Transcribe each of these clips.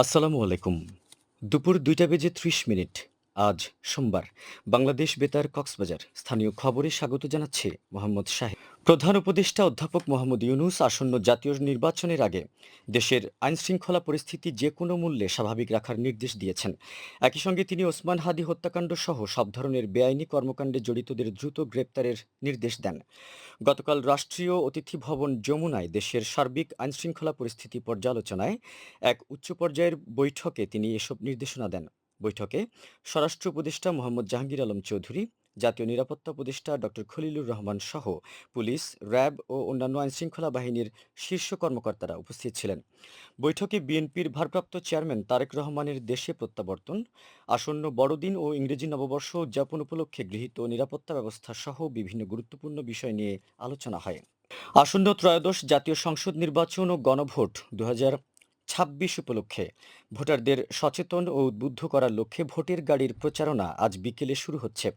আসসালামু আলাইকুম। দুপুর দুইটা বেজে ত্রিশ মিনিট। আজ সোমবার। বাংলাদেশ বেতার কক্সবাজার। স্থানীয় খবরে স্বাগত জানাচ্ছে মোহাম্মদ শাহেদ। প্রধান উপদেষ্টা অধ্যাপক মোহাম্মদ ইউনুস আসন্ন জাতীয় নির্বাচনের আগে দেশের আইনশৃঙ্খলা পরিস্থিতি যে কোনো মূল্যে স্বাভাবিক রাখার নির্দেশ দিয়েছেন। একই সঙ্গে তিনি ওসমান হাদি হত্যাকাণ্ড সহ সব ধরনের বেআইনি কর্মকাণ্ডে জড়িতদের দ্রুত গ্রেপ্তারের নির্দেশ দেন। গতকাল রাষ্ট্রীয় অতিথি ভবন যমুনায় দেশের সার্বিক আইনশৃঙ্খলা পরিস্থিতি পর্যালোচনায় এক উচ্চ পর্যায়ের বৈঠকে তিনি এসব নির্দেশনা দেন। বৈঠকে স্বরাষ্ট্র উপদেষ্টা মোহাম্মদ জাহাঙ্গীর আলম চৌধুরী, জাতীয় নিরাপত্তা উপদেষ্টা ডক্টর খলিলুর রহমান সহ পুলিশ, র্যাব ও অন্যান্য আইনশৃঙ্খলা বাহিনীর শীর্ষ কর্মকর্তারা উপস্থিত ছিলেন। বৈঠকে বিএনপির ভারপ্রাপ্ত চেয়ারম্যান তারেক রহমানের দেশে প্রত্যাবর্তন, আসন্ন বড়দিন ও ইংরেজি নববর্ষ উদযাপন উপলক্ষে গৃহীত নিরাপত্তা ব্যবস্থা সহ বিভিন্ন গুরুত্বপূর্ণ বিষয় নিয়ে আলোচনা হয়। আসন্ন ত্রয়োদশ জাতীয় সংসদ নির্বাচন ও গণভোট দু হাজার ছাব্বিশ উপলক্ষে। ভোটারদের সচেতন ও উদ্বুদ্ধ করার লক্ষ্যে ভোটের গাড়ির প্রচারণা আজ বিকেলে শুরু হচ্ছে।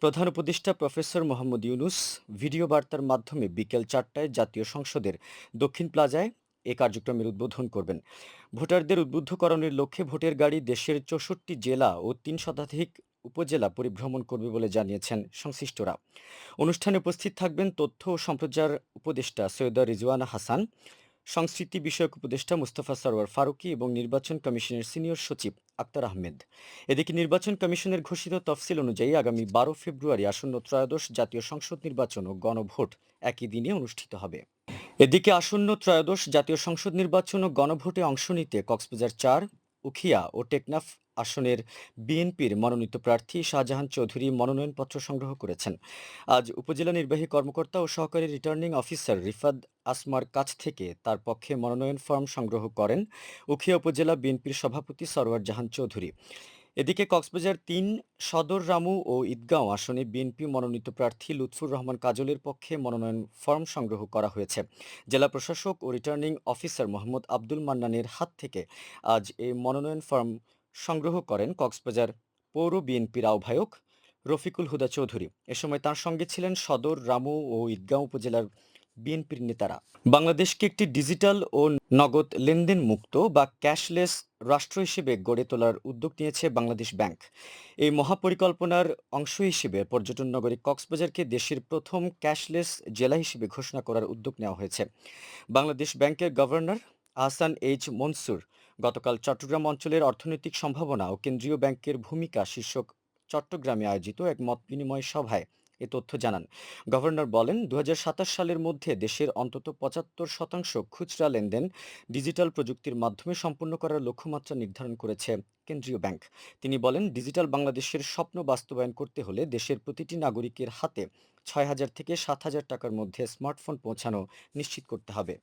প্রধান উপদেষ্টা প্রফেসর মোহাম্মদ ইউনুস ভিডিও বার্তার মাধ্যমে বিকেল চারটায় জাতীয় সংসদের দক্ষিণ প্লাজায় এ কার্যক্রমের উদ্বোধন করবেন। ভোটারদের উদ্বুদ্ধকরণের লক্ষ্যে ভোটের গাড়ি দেশের চৌষট্টি জেলা ও তিন শতাধিক উপজেলা পরিভ্রমণ করবে বলে জানিয়েছেন সংশ্লিষ্টরা। অনুষ্ঠানে উপস্থিত থাকবেন তথ্য ও সম্প্রচার উপদেষ্টা সৈয়দা রিজওয়ানা হাসান সংস্কৃতি বিষয়ক উপদেষ্টা মুস্তফা সরওয়ার ফারুকি এবং নির্বাচন কমিশনের সিনিয়র সচিব আক্তার আহমেদ। এদিকে নির্বাচন কমিশনের ঘোষিত তফসিল অনুযায়ী আগামী বারো ফেব্রুয়ারি আসন্ন ত্রয়োদশ জাতীয় সংসদ নির্বাচন ও গণভোট একই দিনে অনুষ্ঠিত হবে। এদিকে আসন্ন ত্রয়োদশ জাতীয় সংসদ নির্বাচন ও গণভোটে অংশ নিতে কক্সবাজার চার, উখিয়া ও টেকনাফ আসনের বিএনপির মনোনীত প্রার্থী শাহজাহান চৌধুরী মনোনয়নপত্র সংগ্রহ করেছেন। আজ উপজেলা নির্বাহী কর্মকর্তা ও সহকারী রিটার্নিং অফিসার রিফাদ আসমার কাছ থেকে তার পক্ষে মনোনয়ন ফর্ম সংগ্রহ করেন উখিয়া উপজেলা বিএনপির সভাপতি সরওয়ার জাহান চৌধুরী। এদিকে কক্সবাজার তিন, সদর রামু ও ঈদগাঁও আসনে বিএনপি মনোনীত প্রার্থী লুৎফুর রহমান কাজলের পক্ষে মনোনয়ন ফর্ম সংগ্রহ করা হয়েছে। জেলা প্রশাসক ও রিটার্নিং অফিসার মোহাম্মদ আব্দুল মান্নানের হাত থেকে আজ এই মনোনয়ন ফর্ম সংগ্রহ করেন কক্সবাজার পৌর বিএনপির আহ্বায়ক রফিকুল হুদা চৌধুরী। এ সময় তার সঙ্গে ছিলেন সদর, রামু ও ঈদগাঁও উপজেলার বিএনপির নেতারা। বাংলাদেশকে একটি ডিজিটাল ও নগদ লেনদেন মুক্ত বা ক্যাশলেস রাষ্ট্র হিসেবে গড়ে তোলার উদ্যোগ নিয়েছে বাংলাদেশ ব্যাংক। এই মহাপরিকল্পনার অংশ হিসেবে পর্যটন নগরী কক্সবাজারকে দেশের প্রথম ক্যাশলেস জেলা হিসেবে ঘোষণা করার উদ্যোগ নেওয়া হয়েছে। বাংলাদেশ ব্যাংকের গভর্নর আহসান এইচ মনসুর গতকাল চট্টগ্রাম অঞ্চলের অর্থনৈতিক সম্ভাবনা ও কেন্দ্রীয় ব্যাংকের ভূমিকা শীর্ষক চট্টগ্রামে আয়োজিত এক মত বিনিময় সভায় এ তথ্য জানান। গভর্নর বলেন দু হাজার সাতাশ সালের মধ্যে দেশের অন্তত পঁচাত্তর শতাংশ খুচরা লেনদেন ডিজিটাল প্রযুক্তির মাধ্যমে সম্পন্ন করার লক্ষ্যমাত্রা নির্ধারণ করেছে কেন্দ্রীয় ব্যাংক। তিনি বলেন, ডিজিটাল বাংলাদেশের স্বপ্ন বাস্তবায়ন করতে হলে দেশের প্রতিটি নাগরিকের হাতে ছয় হাজার থেকে সাত হাজার টাকার মধ্যে স্মার্টফোন পৌঁছানো নিশ্চিত করতে হবে।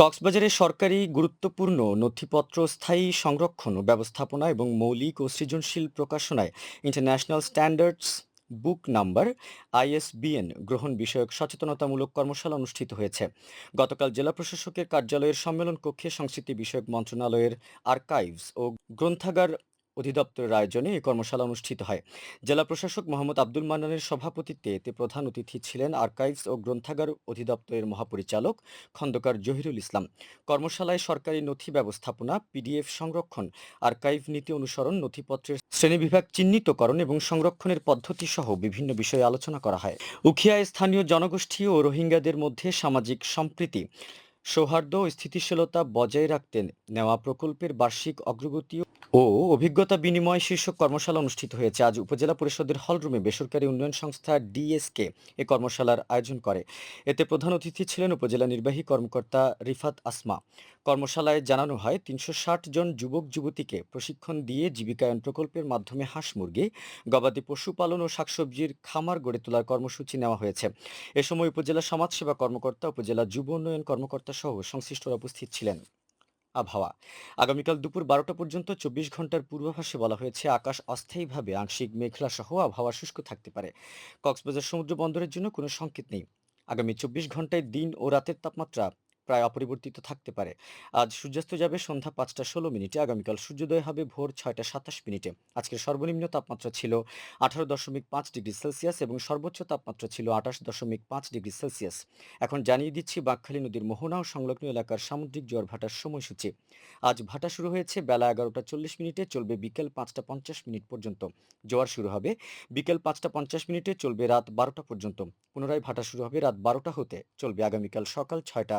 কক্সবাজারে সরকারি গুরুত্বপূর্ণ নথিপত্র, স্থায়ী সংরক্ষণ ও ব্যবস্থাপনা এবং মৌলিক ও সৃজনশীল প্রকাশনায় international standards book number, ISBN, গ্রহণ বিষয়ক সচেতনতামূলক কর্মশালা অনুষ্ঠিত হয়েছে। গতকাল জেলা প্রশাসকের কার্যালয়ের সম্মেলন কক্ষে সংস্কৃতি বিষয়ক মন্ত্রণালয়ের আর্কাইভস ও গ্রন্থাগার অধিদপ্তরের আয়োজনে এই কর্মশালা অনুষ্ঠিত হয়। জেলা প্রশাসক মোহাম্মদ আব্দুল মান্নানের সভাপতিত্বে এতে প্রধান অতিথি ছিলেন আর্কাইভস ও গ্রন্থাগার অধিদপ্তরের মহাপরিচালক খন্দকার জহিরুল ইসলাম। কর্মশালায় সরকারি নথি ব্যবস্থাপনা, পিডিএফ সংরক্ষণ, আর্কাইভ নীতি অনুসরণ, নথিপত্রের শ্রেণীবিভাগ চিহ্নিতকরণ এবং সংরক্ষণের পদ্ধতি সহ বিভিন্ন বিষয়ে আলোচনা করা হয়। উখিয়ায় স্থানীয় জনগোষ্ঠী ও রোহিঙ্গাদের মধ্যে সামাজিক সম্প্রীতি, সৌহার্দ্য ও স্থিতিশীলতা বজায় রাখতে নেওয়া প্রকল্পের বার্ষিক অগ্রগতি ও অভিজ্ঞতা বিনিময় শীর্ষক কর্মশালা অনুষ্ঠিত হয়েছে। আজ উপজেলা পরিষদের হলরুমে বেসরকারি উন্নয়ন সংস্থা ডিএসকে এ কর্মশালার আয়োজন করে। এতে প্রধান অতিথি ছিলেন উপজেলা নির্বাহী কর্মকর্তা রিফাত আসমা। কর্মশালায় জানানো হয়, তিনশো ষাট জন যুবক যুবতীকে প্রশিক্ষণ দিয়ে জীবিকায়ন প্রকল্পের মাধ্যমে হাঁস মুরগি, গবাদি পশুপালন ও শাকসবজির খামার গড়ে তোলার কর্মসূচি নেওয়া হয়েছে। এ সময় উপজেলা সমাজসেবা কর্মকর্তা, উপজেলা যুব উন্নয়ন কর্মকর্তা সহ সংশ্লিষ্টরা উপস্থিত ছিলেন। আবহাওয়া। আগামীকাল দুপুর বারোটা পর্যন্ত চব্বিশ ঘণ্টার পূর্বাভাসে বলা হয়েছে, আকাশ অস্থায়ীভাবে আংশিক মেঘলা সহ আবহাওয়া শুষ্ক থাকতে পারে। কক্সবাজার সমুদ্র বন্দরের জন্য কোনো সংকেত নেই। আগামী চব্বিশ ঘন্টায় দিন ও রাতের তাপমাত্রা প্রায় অপরিবর্তিত থাকতে পারে। আজ সূর্যাস্ত যাবে সন্ধ্যা পাঁচটা ষোলো মিনিটে, আগামীকাল সূর্যোদয় হবে ভোর ছয়টা সাতাশ মিনিটে। আজকের সর্বনিম্ন তাপমাত্রা ছিল আঠারো দশমিক পাঁচ ডিগ্রি সেলসিয়াস এবং সর্বোচ্চ তাপমাত্রা ছিল আঠাশ দশমিক পাঁচ ডিগ্রি সেলসিয়াস। এখন জানিয়ে দিচ্ছি বাঁকখালী নদীর মোহনা ও সংলগ্ন এলাকার সামুদ্রিক জোয়ার ভাটার সময়সূচি। আজ ভাটা শুরু হয়েছে বেলা এগারোটা চল্লিশ মিনিটে, চলবে বিকেল পাঁচটা পঞ্চাশ মিনিট পর্যন্ত। জোয়ার শুরু হবে বিকেল পাঁচটা পঞ্চাশ মিনিটে, চলবে রাত বারোটা পর্যন্ত। পুনরায় ভাটা শুরু হবে রাত বারোটা হতে। চলবে আগামীকাল সকাল ছয়টা